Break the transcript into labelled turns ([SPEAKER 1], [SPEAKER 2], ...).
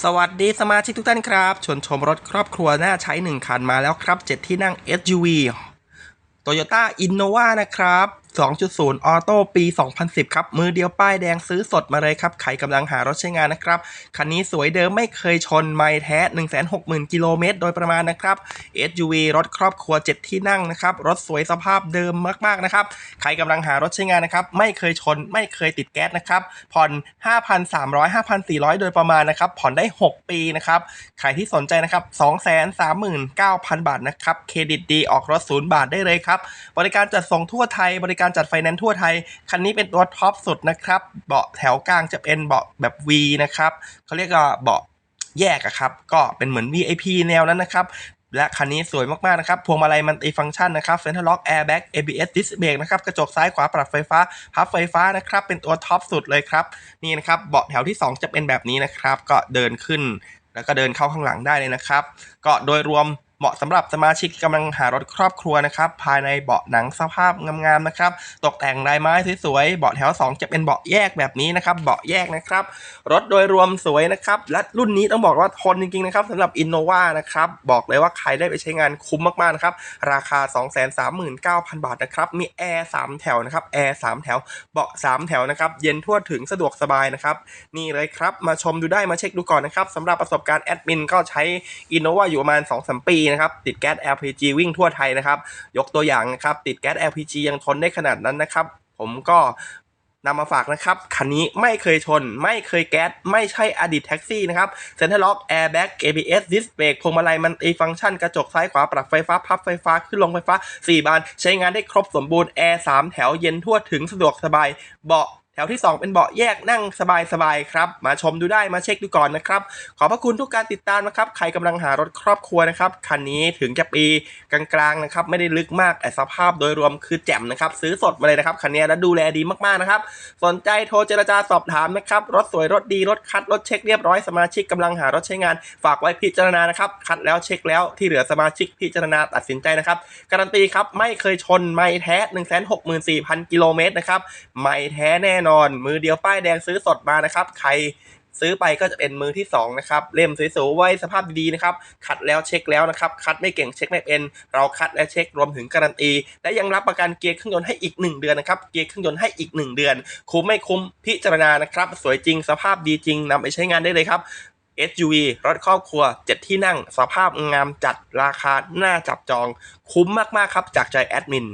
[SPEAKER 1] สวัสดีสมาชิกทุกท่านครับชวนชมรถครอบครัวน่าใช้ 1 คันมาแล้วครับ 7 ที่นั่ง SUV Toyota Innova นะครับ 2.0ออโต้ปี 2010 ครับ มือเดียวป้ายแดงซื้อสดมาเลยครับ ใครกำลังหารถใช้งานนะครับ คันนี้สวยเดิมไม่เคยชนไม่แท้ 160,000 กิโลเมตรโดยประมาณนะครับ SUV รถครอบครัว 7 ที่นั่งนะครับ รถสวยสภาพเดิมมาก ๆ นะครับ ใครกำลังหารถใช้งานนะครับ ไม่เคยชนไม่เคยติดแก๊สนะครับ ผ่อน 5,300 5,400 โดยประมาณนะครับ ผ่อนได้ 6 ปีนะครับ ใครที่สนใจนะครับ 239,000 บาทนะครับ เครดิตดีออกรถศูนย์บาทได้เลยครับ บริการจัดส่งทั่วไทยบริการการจัดไฟแนนซ์ทั่วไทย คันนี้เป็นตัวท็อปสุดนะครับ เบาะแถวกลางจะเป็นเบาะแบบ V นะครับเขาเรียกว่าเบาะแยกอะครับ ก็เป็นเหมือน VIP แนวนั้นนะครับ และคันนี้สวยมาก ๆ นะครับ พวงมาลัยมันติฟังก์ชันนะครับเซ็นทรัลล็อกแอร์แบ็ก ABS ดิสเบรกนะครับ กระจกซ้ายขวาปรับไฟฟ้า พับไฟฟ้านะครับ เป็นตัวท็อปสุดเลยครับ นี่นะครับ เบาะแถวที่ 2 จะเป็นแบบนี้นะครับ ก็เดินขึ้น แล้วก็เดินเข้าข้างหลังได้เลยนะครับ ก็โดยรวม เหมาะสำหรับสมาชิกที่กำลังหารถครอบครัวนะครับ ภายในเบาะหนังสภาพงามๆนะครับ ตกแต่งลายไม้สวยๆ เบาะแถว 2 จะเป็นเบาะแยกแบบนี้นะครับ เบาะแยกนะครับ รถโดยรวมสวยนะครับ และรุ่นนี้ต้องบอกว่าทนจริงๆนะครับสำหรับ Innova นะครับ บอกเลยว่าใครได้ไปใช้งานคุ้มมากๆนะครับ ราคา 239,000 บาทนะครับ มีแอร์3แถวนะครับ แอร์3แถว เบาะ3แถวนะครับ เย็นทั่วถึงสะดวกสบายนะครับ นี่เลยครับ มาชมดูได้ มาเช็คดูก่อนนะครับสำหรับประสบการณ์แอดมินก็ใช้ Innova อยู่ประมาณ2-3ปีนะครับติดแก๊ส LPG วิ่งทั่วไทยนะครับ ยกตัวอย่างนะครับติดแก๊ส LPG ยังทนได้ขนาดนั้นนะครับ ผมก็นำมาฝากนะครับ คันนี้ไม่เคยชน ไม่เคยแก๊ส ไม่ใช่อดีตแท็กซี่นะครับเซ็นทรัลล็อกแอร์แบ็ก ABS ดิสเบรกพวงมาลัยมันตีฟังก์ชัน กระจกซ้ายขวาปรับไฟฟ้า พับไฟฟ้า ขึ้นลงไฟฟ้า 4 บาน ใช้งานได้ครบสมบูรณ์ แอร์ 3 แถวเย็นทั่วถึงสะดวกสบาย เบาะ แถวที่ 2 เป็นเบาะแยกนั่งสบายๆครับ มาชมดูได้มาเช็คดูก่อนนะครับ ขอบพระคุณทุกการติดตามนะครับ ใครกำลังหารถครอบครัวนะครับ คันนี้ถึงจะปีกลางๆนะครับ ไม่ได้ลึกมากแต่สภาพโดยรวมคือแจ่มนะครับ ซื้อสดมาเลยนะครับ คันนี้แล้วดูแลดีมากๆนะครับ สนใจโทรเจรจาสอบถามนะครับ รถสวยรถดีรถคัดรถเช็คเรียบร้อยสมาชิกกำลังหารถใช้งาน ฝากไว้พิจารณานะครับ คัดแล้วเช็คแล้วที่เหลือสมาชิกพิจารณาตัดสินใจนะครับ การันตีครับไม่เคยชนไม่แท้164,000กิโลเมตรนะครับไม่แท้แน่นอน มือเดียวป้ายแดงซื้อสดมานะครับ ใครซื้อไปก็จะเป็นมือที่2นะครับเล่มสวยๆไว้สภาพดีๆนะครับคัดแล้วเช็คแล้วนะครับคัดไม่เก่งเช็คไม่เป็นเราคัดและเช็ครวมถึงการันตี และยังรับประกันเกียร์เครื่องยนต์ให้อีก 1 เดือนนะครับเกียร์เครื่องยนต์ให้อีก 1 เดือน คุ้มไม่คุ้มพิจารณานะครับ สวยจริงสภาพดีจริงนำไปใช้งานได้เลยครับ SUV รถครอบครัว 7 ที่นั่ง สภาพงามจัดราคาน่าจับจอง คุ้มมากๆครับจากใจแอดมิน